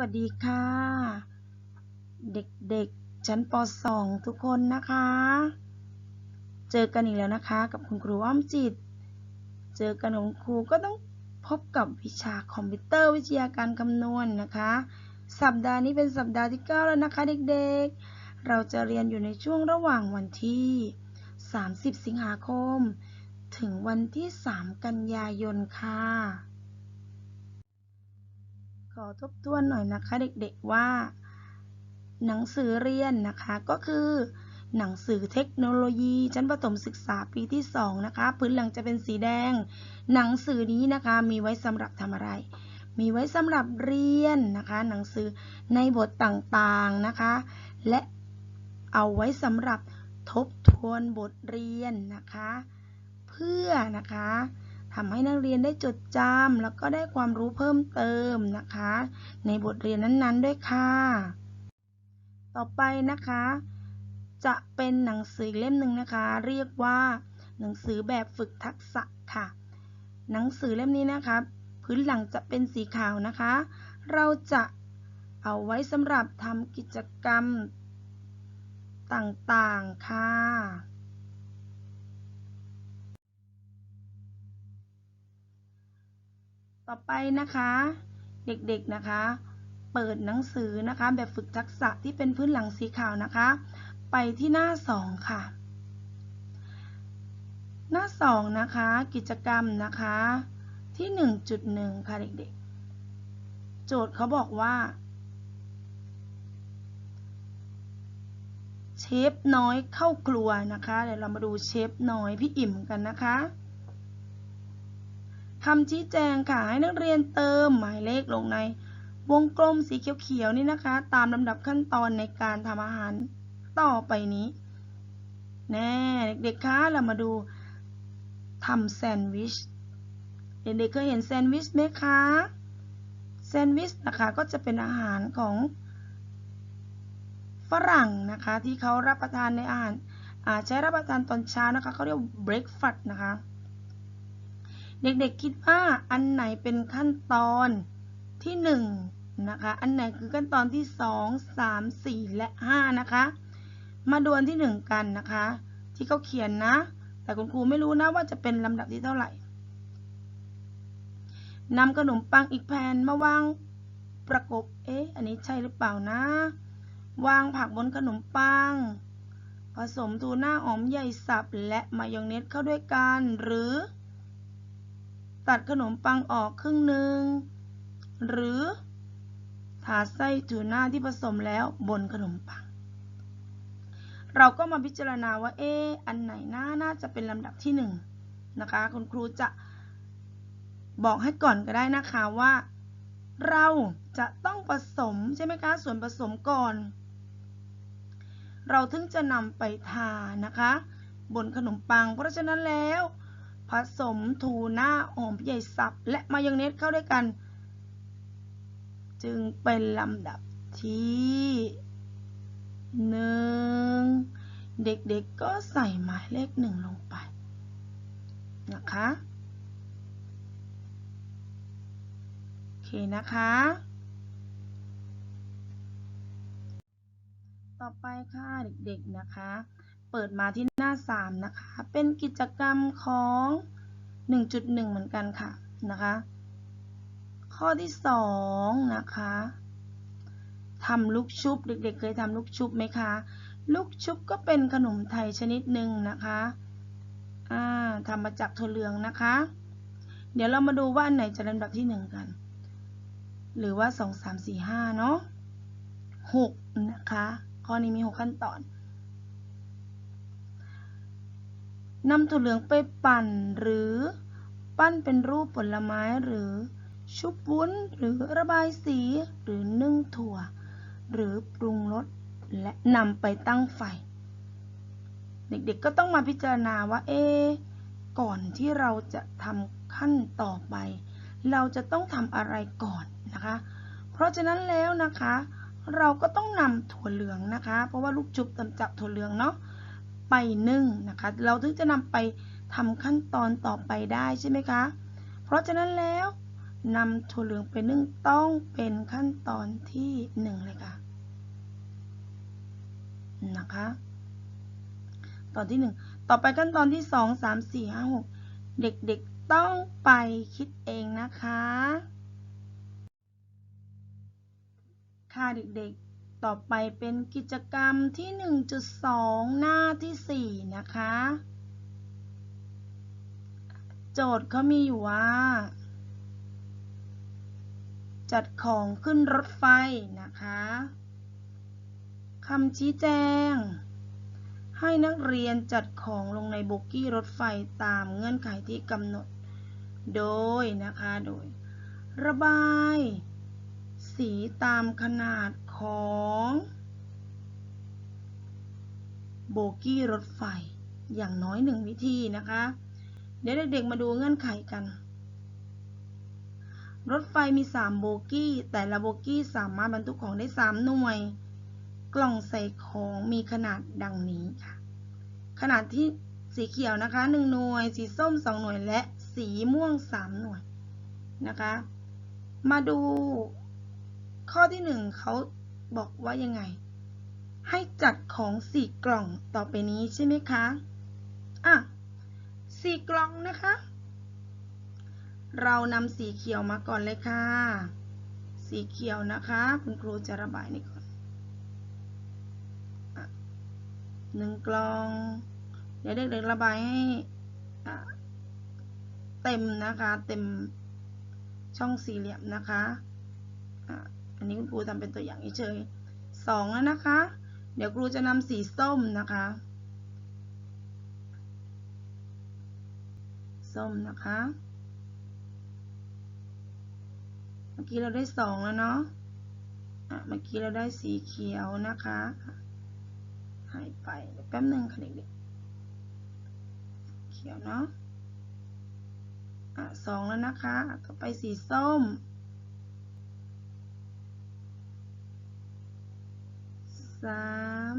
วัสดีค่ะ เด็กๆ ชั้นป .2 ทุกคนนะคะ เจอกันอีกแล้วนะคะ กับคุณครูอ้อมจิต เจอกันกับคุณครูก็ต้องพบกับวิชาคอมพิวเตอร์วิทยาการคำนวณนะคะ สัปดาห์นี้เป็นสัปดาห์ที่ 9 แล้วนะคะ เด็กๆ เราจะเรียนอยู่ในช่วงระหว่างวันที่ 30 สิงหาคม ถึงวันที่ 3 กันยายนค่ะ ขอทบทวนหน่อยนะคะเด็กๆว่า หนังสือเรียนนะคะก็คือ หนังสือเทคโนโลยีชั้นประถมศึกษาปีที่2นะคะพื้นหลังจะเป็นสีแดง หนังสือนี้นะคะมีไว้สำหรับทำอะไร มีไว้สำหรับเรียนนะคะ หนังสือในบทต่างๆนะคะ และเอาไว้สำหรับทบทวนบทเรียนนะคะ เพื่อนะคะ ทำให้นักเรียนได้จดจำแล้วก็ได้ความรู้เพิ่มเติมนะคะ ในบทเรียนนั้นๆด้วยค่ะ ต่อไปนะคะ จะเป็นหนังสือเล่มหนึ่งนะคะ เรียกว่า หนังสือแบบฝึกทักษะค่ะ หนังสือเล่มนี้นะคะ พื้นหลังจะเป็นสีขาวนะคะ เราจะเอาไว้สำหรับทำกิจกรรมต่างๆ ค่ะ ต่อไปนะคะเด็กๆนะคะ เปิดหนังสือนะคะแบบฝึกทักษะที่เป็นพื้นหลังสีขาวนะคะ ไปที่หน้า 2 ค่ะ หน้า 2 นะคะ กิจกรรมนะคะที่ 1.1 ค่ะเด็กๆ โจทย์เขาบอกว่าเชฟน้อยเข้าครัวนะคะ เดี๋ยวเรามาดูเชฟน้อยพี่อิ่มกันนะคะ คำชี้แจงค่ะให้นักเรียนเติมหมายเลขลงในวงกลมสีเขียวๆนี่นะคะ ตามลำดับขั้นตอนในการทำอาหารต่อไปนี้ แน่เด็กๆคะเรามาดูทำแซนด์วิช เด็กๆเคยเห็นแซนด์วิชไหมคะ แซนด์วิชนะคะก็จะเป็นอาหารของฝรั่งนะคะที่เขารับประทานในอาหารใช้รับประทานตอนเช้านะคะเขาเรียก breakfast นะคะ เด็กๆคิดว่าอันไหนเป็นขั้นตอนที่1นะคะ อันไหนคือขั้นตอนที่ 2 3 4 และ 5 นะคะ มาดวนที่ 1 กันนะคะ ที่เขาเขียนนะ แต่คุณครูไม่รู้นะว่าจะเป็นลำดับที่เท่าไหร่นำขนมปังอีกแผ่นมาวางประกบ เอ๊ะ อันนี้ใช่หรือเปล่านะ วางผักบนขนมปัง ผสมทูน่าหอมใหญ่สับและมายองเนสเข้าด้วยกันหรือ ตัดขนมปังออกครึ่งหนึ่ง หรือทาไส้ทูน่าที่ผสมแล้วบนขนมปัง เราก็มาพิจารณาว่าเอออันไหนน่าน่าจะเป็นลำดับที่หนึ่งนะคะ คุณครูจะบอกให้ก่อนก็ได้นะคะว่า เราจะต้องผสมใช่ไหมคะ ส่วนผสมก่อน เราถึงจะนำไปทานะคะ บนขนมปัง เพราะฉะนั้นแล้ว สมทูน่าหอมใหญ่สับ และมายองเนสเข้าด้วยกัน จึงเป็นลำดับที่หนึ่งเด็กๆก็ใส่หมายเลขหนึ่งลงไปนะคะโอเคนะคะ ต่อไปค่ะเด็กๆนะคะ เปิดมาที่หน้า 3 นะคะ เป็นกิจกรรมของ 1.1 เหมือนกันค่ะนะคะ ข้อที่ 2 นะคะทำลูกชุบเด็กๆ เคยทำลูกชุบไหมคะ ลูกชุบก็เป็นขนมไทยชนิดหนึ่งนะคะอ่าทำมาจากถั่วเหลืองนะคะ เดี๋ยวเรามาดูว่าอันไหนจะลำดับที่1กัน หรือว่า2 3 4 5เนาะ6นะคะ ข้อนี้มี6ขั้นตอน นำถั่วเหลืองไปปั่นหรือ ปั้นเป็นรูปผลไม้หรือ ชุบวุ้นหรือระบายสีหรือนึ่งถั่ว หรือปรุงรสและนำไปตั้งไฟ เด็กๆก็ต้องมาพิจารณาว่าเอก่อนที่เราจะทำขั้นต่อไป เราจะต้องทำอะไรก่อนนะคะ เพราะฉะนั้นแล้วนะคะ เราก็ต้องนำถั่วเหลืองนะคะ เพราะว่าลูกชุบทำจากถั่วเหลืองเนาะ ไปนึ่งนะคะ เราถึงจะนำไปทำขั้นตอนต่อไปได้ใช่ไหมคะ เพราะฉะนั้นแล้วนำถั่วเหลืองไปนึ่งต้องเป็นขั้นตอนที่หนึ่งเลยค่ะนะคะ ตอนที่หนึ่งต่อไปขั้นตอนที่สองสามสี่ห้าหกเด็กๆต้องไปคิดเองนะคะ ค่ะเด็กๆ ต่อไปเป็นกิจกรรมที่ 1.2 หน้าที่ 4 นะคะ โจทย์เขามีอยู่ว่า จัดของขึ้นรถไฟนะคะคำชี้แจง ให้นักเรียนจัดของลงในโบกี้รถไฟตามเงื่อนไขที่กำหนด โดยนะคะ โดย ระบาย สีตามขนาด ของ โบกี้รถไฟอย่างน้อยหนึ่งวิธีนะคะ เดี๋ยวเด็กๆมาดูเงื่อนไขกัน รถไฟมี 3 โบกี้ แต่ละโบกี้สามารถบรรทุกของได้ 3 หน่วย กล่องใส่ของมีขนาดดังนี้ค่ะ ขนาดที่สีเขียวนะคะ 1 หน่วย สีส้ม 2 หน่วย และสีม่วง 3 หน่วยนะคะ มาดูข้อที่ 1เขา บอกว่ายังไง ให้จัดของสี่กล่องต่อไปนี้ใช่ไหมคะ อะสี่กล่องนะคะ เรานำสีเขียวมาก่อนเลยค่ะ สีเขียวนะคะ คุณครูจะระบายนี่ก่อนอหนึ่งกล่อง เดี๋ยวเด็กๆระบายให้เต็มนะคะ เต็มช่องสี่เหลี่ยมนะคะะ นนี้คุณครูทำเป็นตัวอย่างเฉยสองแล้วนะคะ เดี๋ยวครูจะนำสีส้มนะคะ ส้มนะคะ เมื่อกี้เราได้สองแล้วเนาะอะเมื่อกี้เราได้สีเขียวนะคะ หายไปเดี๋ยวแป๊บหนึ่งค่ะเด็กๆเขียวเนาะอะสองแล้วนะคะอะต่อไปสีส้ม สาม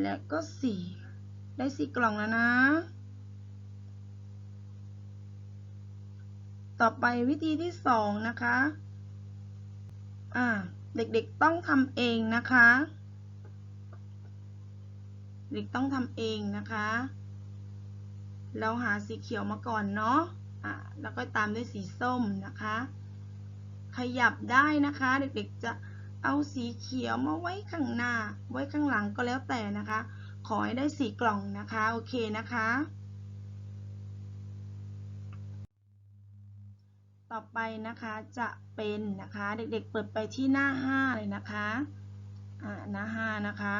และก็สี่ได้สี่กล่องแล้วนะ ต่อไปวิธีที่สองนะคะอ่าเด็กๆต้องทำเองนะคะ เด็กต้องทำเองนะคะ เราหาสีเขียวมาก่อนเนาะอ่าแล้วก็ตามด้วยสีส้มนะคะ ขยับได้นะคะ เด็กๆจะเอาสีเขียวมาไว้ข้างหน้า ไว้ข้างหลังก็แล้วแต่นะคะ ขอให้ได้สีกล่องนะคะ โอเคนะคะ ต่อไปนะคะจะเป็นนะคะ เด็กๆเปิดไปที่หน้า 5 เลยนะคะอ่าหน้า 5 นะคะ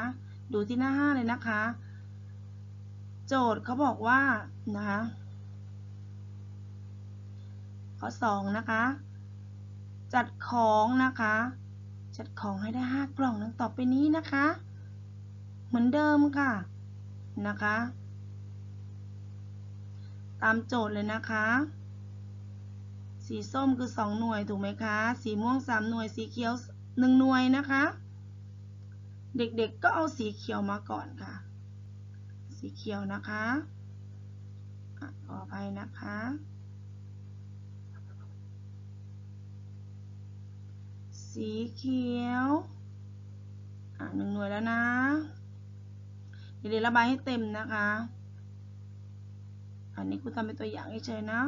ดูที่หน้า 5 เลยนะคะ โจทย์เขาบอกว่านะคะข้อ2นะคะ จัดของนะคะ จัดของให้ได้5กล่องดังต่อไปนี้นะคะ เหมือนเดิมค่ะนะคะ ตามโจทย์เลยนะคะ สีส้มคือ2หน่วยถูกไหมคะ สีม่วง3หน่วย สีเขียว1หน่วยนะคะ เด็กๆก็เอาสีเขียวมาก่อนค่ะ สีเขียวนะคะอะขออภัยนะคะ สีเขียวอะหนึ่งหน่วยแล้วนะ เดี๋ยวระบายให้เต็มนะคะ อันนี้ครูทำเป็นตัวอย่างเฉยๆนะ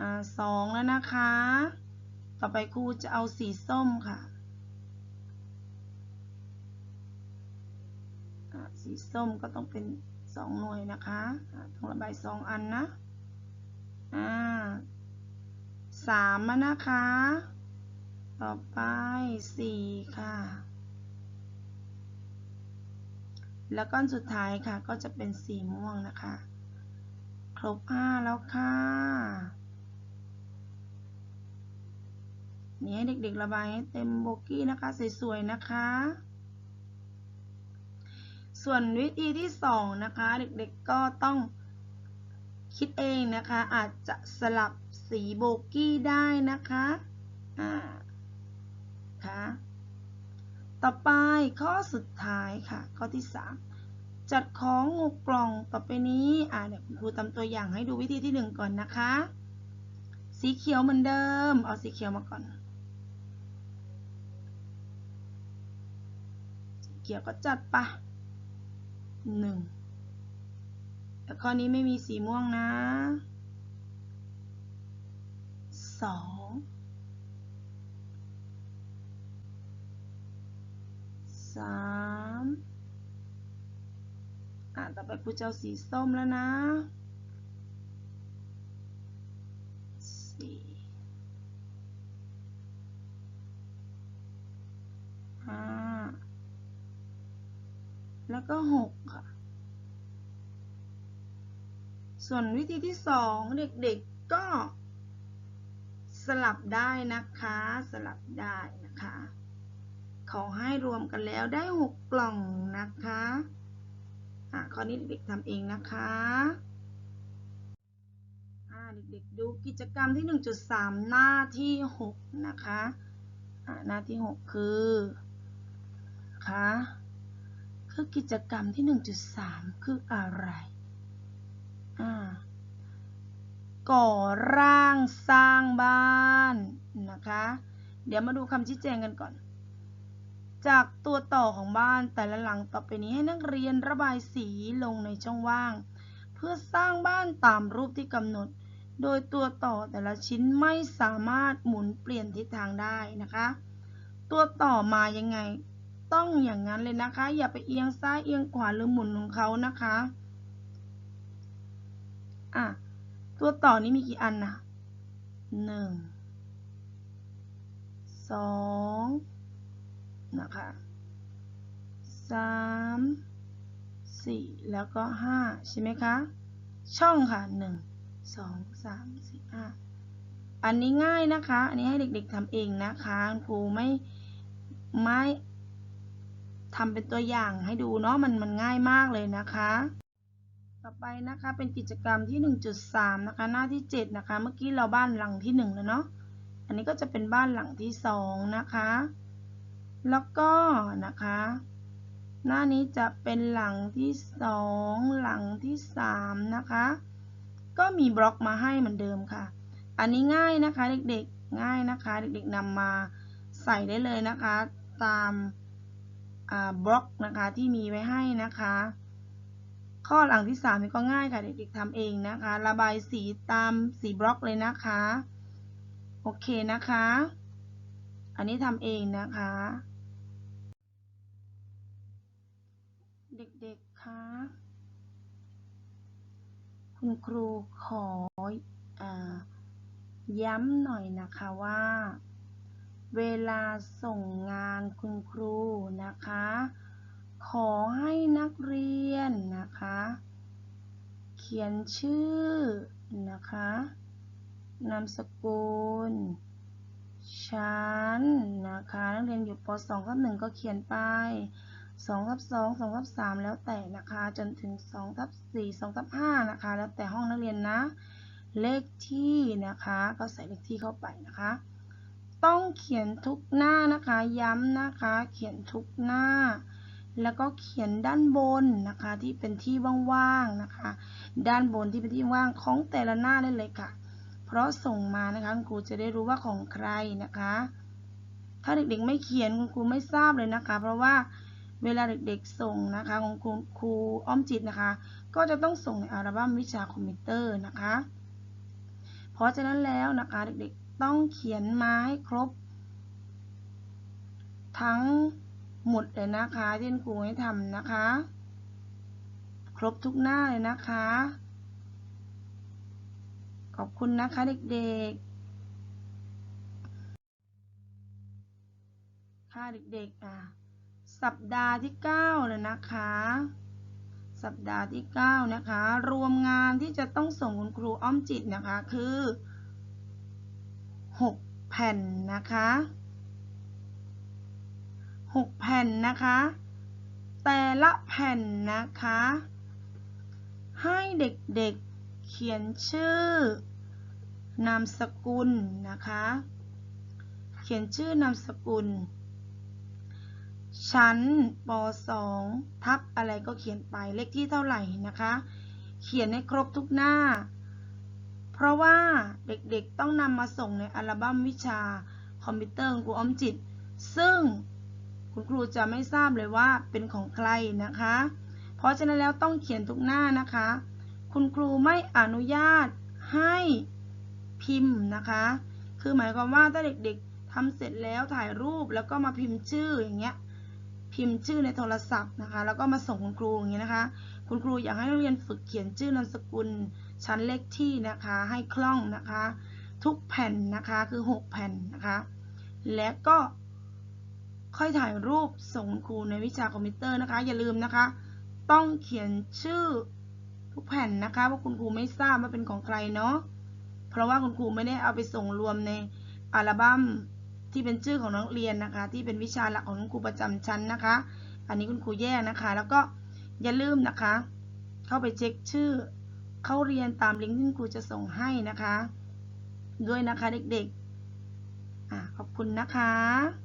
อ่าสองแล้วนะคะ ต่อไปครูจะเอาสีส้มค่ะสีส้มก็ต้องเป็นสองหน่วยนะคะต้องระบายสองอันนะอ่าสามแล้วนะคะ ต่อไปสี่ค่ะ แล้วก้อนสุดท้ายค่ะ ก็จะเป็นสีม่วงนะคะ ครบห้าแล้วค่ะนี่ให้เด็กๆระบายให้เต็มโบกี้นะคะ สวยๆนะคะ ส่วนวิธีที่สองนะคะ เด็กๆก็ต้องคิดเองนะคะ อาจจะสลับสีโบกี้ได้นะคะ อ่า คะ ต่อไปข้อสุดท้ายค่ะ ข้อที่ 3 จัดของหกกล่องต่อไปนี้อ่าเดี๋ยวครูทำตัวอย่างให้ดูวิธีที่หนึ่งก่อนนะคะ สีเขียวเหมือนเดิม เอาสีเขียวมาก่อนสีเขียวก็จัดไปะหนึ่งแต่ข้อนี้ไม่มีสีม่วงนะสอง สามอะต่อไปครูจะเอาสีส้มแล้วนะสี่ห้าแล้วก็หกค่ะ ส่วนวิธีที่สองเด็กๆก็สลับได้นะคะ สลับได้นะคะ ขอให้รวมกันแล้วได้หกกล่องนะคะอะข้อนี้เด็กๆทำเองนะคะอ่าเด็กๆดูกิจกรรมที่ 1.3 หน้าที่ 6 นะคะอ่าหน้าที่ 6 คือคะคือกิจกรรมที่ 1.3 คืออะไรอ่าก่อร่างสร้างบ้านนะคะ เดี๋ยวมาดูคำชี้แจงกันก่อน จากตัวต่อของบ้านแต่ละหลังต่อไปนี้ให้นักเรียนระบายสีลงในช่องว่าง เพื่อสร้างบ้านตามรูปที่กำหนด โดยตัวต่อแต่ละชิ้นไม่สามารถหมุนเปลี่ยนทิศทางได้นะคะ ตัวต่อมายังไง ต้องอย่างนั้นเลยนะคะ อย่าไปเอียงซ้ายเอียงขวาหรือหมุนของเขานะคะอะตัวต่อนี้มีกี่อันนะหนึ่งสอง นะคะสามสี่แล้วก็ห้าใช่ไหมคะ ช่องค่ะหนึ่งสองสามสี่ห้าอันนี้ง่ายนะคะ อันนี้ให้เด็กๆทำเองนะคะครูไม่ไม่ทำเป็นตัวอย่างให้ดูเนาะมันมันง่ายมากเลยนะคะ ต่อไปนะคะเป็นกิจกรรมที่ 1.3 นะคะ หน้าที่ 7 นะคะ เมื่อกี้เราบ้านหลังที่ 1 แล้วเนาะอันนี้ก็จะเป็นบ้านหลังที่ 2 นะคะ แล้วก็นะคะ หน้านี้จะเป็นหลังที่2หลังที่3นะคะ ก็มีบล็อกมาให้เหมือนเดิมค่ะ อันนี้ง่ายนะคะเด็กๆง่ายนะคะ เด็กๆนำมาใส่ได้เลยนะคะ ตามบล็อกนะคะที่มีไว้ให้นะคะ ข้อหลังที่3นี่ก็ง่ายค่ะเด็กๆทำเองนะคะ ระบายสีตามสีบล็อกเลยนะคะ โอเคนะคะ อันนี้ทำเองนะคะ เด็กๆ คะ คุณครูขออย้ำหน่อยนะคะว่า เวลาส่งงานคุณครูนะคะ ขอให้นักเรียนนะคะ เขียนชื่อนะคะ นามสกุลชั้นนะคะ นักเรียนอยู่ป .2 ทับ1ก็เขียนไป 2ทับ2 2ทับ3แล้วแต่นะคะ จนถึง2ทับ4 2ทับ5นะคะ แล้วแต่ห้องนักเรียนนะ เลขที่นะคะ ก็ใส่เลขที่เข้าไปนะคะ ต้องเขียนทุกหน้านะคะ ย้ำนะคะ เขียนทุกหน้า แล้วก็เขียนด้านบนนะคะ ที่เป็นที่ว่างๆนะคะ ด้านบนที่เป็นที่ว่างของแต่ละหน้าได้เลยค่ะ เพราะส่งมานะคะครูจะได้รู้ว่าของใครนะคะ ถ้าเด็กๆไม่เขียนคุณครูไม่ทราบเลยนะคะ เพราะว่า เวลาเด็กๆส่งนะคะของครูครูอ้อมจิตนะคะ ก็จะต้องส่งในอัลบั้มวิชาคอมพิวเตอร์นะคะ เพราะฉะนั้นแล้วนะคะเด็กๆต้องเขียนมาให้ครบ ทั้งหมดเลยนะคะที่ครูให้ทำนะคะ ครบทุกหน้าเลยนะคะ ขอบคุณนะคะเด็กๆค่ะเด็กๆอะ สัปดาห์ที่9เลยนะคะ สัปดาห์ที่ 9 นะคะ รวมงานที่จะต้องส่งคุณครูอ้อมจิตนะคะคือ 6 แผ่นนะคะ 6 แผ่นนะคะ แต่ละแผ่นนะคะ ให้เด็กๆเขียนชื่อนามสกุลนะคะ เขียนชื่อนามสกุล ชั้นป .2 ทับอะไรก็เขียนไปเลขที่เท่าไหร่นะคะ เขียนให้ครบทุกหน้า เพราะว่าเด็กๆต้องนำมาส่งในอัลบั้มวิชาคอมพิวเตอร์ของครูอ้อมจิต ซึ่งคุณครูจะไม่ทราบเลยว่าเป็นของใครนะคะ เพราะฉะนั้นแล้วต้องเขียนทุกหน้านะคะ คุณครูไม่อนุญาตให้พิมพ์นะคะ คือหมายความว่าถ้าเด็กๆทำเสร็จแล้วถ่ายรูปแล้วก็มาพิมพ์ชื่ออย่างเงี้ย พิมพ์ชื่อในโทรศัพท์นะคะ แล้วก็มาส่งคุณครูอย่างเงี้ยนะคะ คุณครูอยากให้นักเรียนฝึกเขียนชื่อนามสกุลชั้นเลขที่นะคะ ให้คล่องนะคะ ทุกแผ่นนะคะคือ 6 แผ่นนะคะ และก็ค่อยถ่ายรูปส่งคุณครูในวิชาคอมพิวเตอร์นะคะ อย่าลืมนะคะ ต้องเขียนชื่อทุกแผ่นนะคะว่าคุณครูไม่ทราบว่าเป็นของใครเนาะเพราะว่าคุณครูไม่ได้เอาไปส่งรวมในอัลบั้ม ที่เป็นชื่อของนักเรียนนะคะ ที่เป็นวิชาหลักของคุณครูประจำชั้นนะคะ อันนี้คุณครูแยกนะคะ แล้วก็อย่าลืมนะคะ เข้าไปเช็คชื่อ เข้าเรียนตามลิงก์ที่คุณครูจะส่งให้นะคะ ด้วยนะคะเด็กๆอะขอบคุณนะคะ